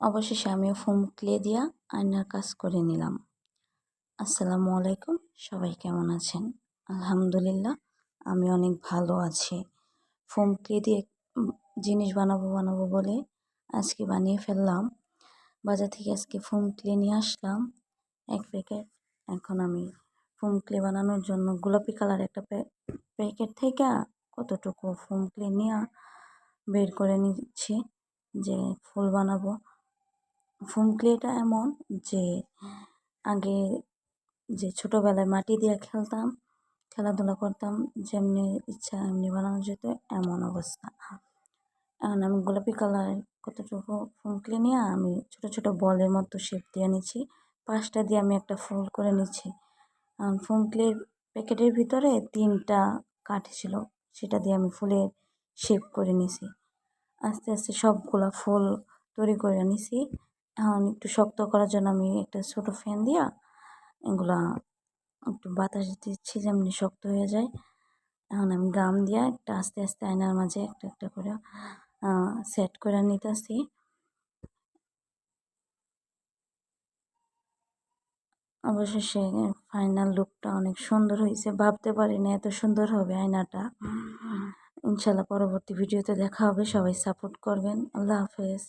অবশেষে আমিও foam clay দিয়া আয়নার কাজ করে নিলাম। আসসালামু আলাইকুম, সবাই কেমন আছেন? আলহামদুলিল্লাহ, আমি অনেক ভালো আছি। ফোম ক্লে দিয়ে জিনিস বানাবো বানাবো বলে আজকে বানিয়ে ফেললাম। বাজার থেকে আজকে ফোম ক্লে নিয়ে আসলাম। এক প্যাকেট এখন আমি ফোম ক্লে বানানোর জন্য গোলাপি কালার একটা প্যাকেট থেকে কতটুকু ফোম ক্লে নিয়ে বের করে নিচ্ছি যে ফুল বানাবো। ফোম ক্লেটা এমন যে, আগে যে ছোটোবেলায় মাটি দিয়ে খেলতাম, খেলাধুলা করতাম, যেমনি ইচ্ছা এমনি বানানো যেত, এমন অবস্থা। এখন আমি গোলাপি কালার কতটুকু ফোম ক্লে নিয়ে, আমি ছোট ছোট বলের মতো শেপ দিয়ে নিচ্ছি, পাঁচটা দিয়ে আমি একটা ফুল করে নিচ্ছি। ফোম ক্লের প্যাকেটের ভিতরে তিনটা কাঠ ছিল, সেটা দিয়ে আমি ফুলের শেপ করে নিছি। আস্তে আস্তে সবগুলা ফুল তৈরি করে নিছি। এখন একটু শক্ত করার জন্য আমি একটা ছোটো ফ্যান দিয়া এগুলা একটু বাতাস দিচ্ছি যেমনি শক্ত হয়ে যায়। এখন আমি গাম দিয়া একটা আস্তে আস্তে আয়নার মাঝে একটা একটা করে সেট করে নিতেছি। অবশেষে ফাইনাল লুকটা অনেক সুন্দর হয়েছে ভাবতে পারি না এত সুন্দর হবে আয়নাটা। ইনশাল্লাহ পরবর্তী ভিডিওতে দেখা হবে। সবাই সাপোর্ট করবেন। আল্লাহ হাফেজ।